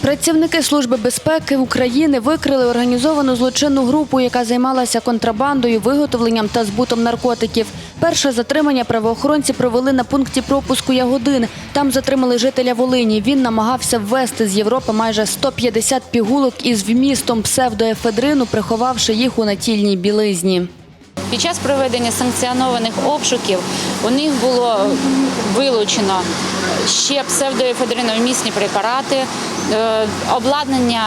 Працівники Служби безпеки України викрили організовану злочинну групу, яка займалася контрабандою, виготовленням та збутом наркотиків. Перше затримання правоохоронці провели на пункті пропуску Ягодин. Там затримали жителя Волині. Він намагався ввести з Європи майже 150 пігулок із вмістом псевдоефедрину, приховавши їх у натільній білизні. Під час проведення санкціонованих обшуків у них було вилучено ще псевдоефедриновмісні препарати, е, обладнання,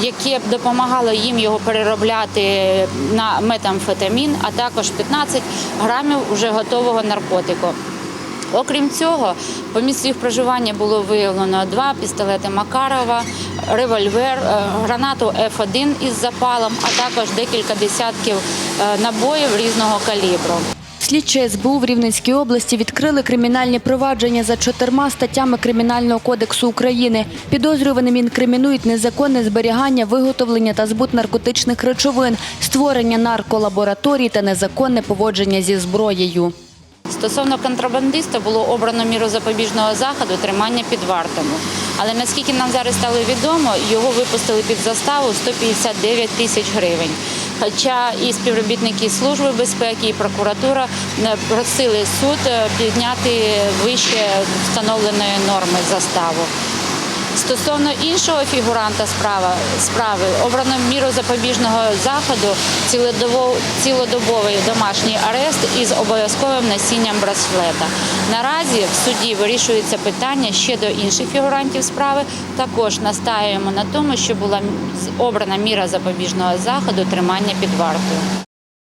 яке б допомагало їм його переробляти на метамфетамін, а також 15 грамів вже готового наркотику. Окрім цього, по місцю їх проживання було виявлено два пістолети Макарова, револьвер, е, гранату Ф1 із запалом, а також декілька десятків е, набоїв різного калібру. Слідчі СБУ в Рівненській області відкрили кримінальні провадження за чотирма статтями Кримінального кодексу України. Підозрюваним інкримінують незаконне зберігання, виготовлення та збут наркотичних речовин, створення нарколабораторій та незаконне поводження зі зброєю. Стосовно контрабандиста було обрано міру запобіжного заходу тримання під вартами. Але наскільки нам зараз стало відомо, його випустили під заставу 159 тисяч гривень. Хоча і співробітники Служби безпеки, і прокуратура е, просили суд е, підняти вище встановленої норми заставу. Стосовно іншого фігуранта справа, справи обрано міру запобіжного заходу цілодобовий домашній арест із обов'язковим носінням браслета. Наразі в суді вирішується питання ще до інших фігурантів справи. Також настаємо на тому, що була обрана міра запобіжного заходу тримання під вартою.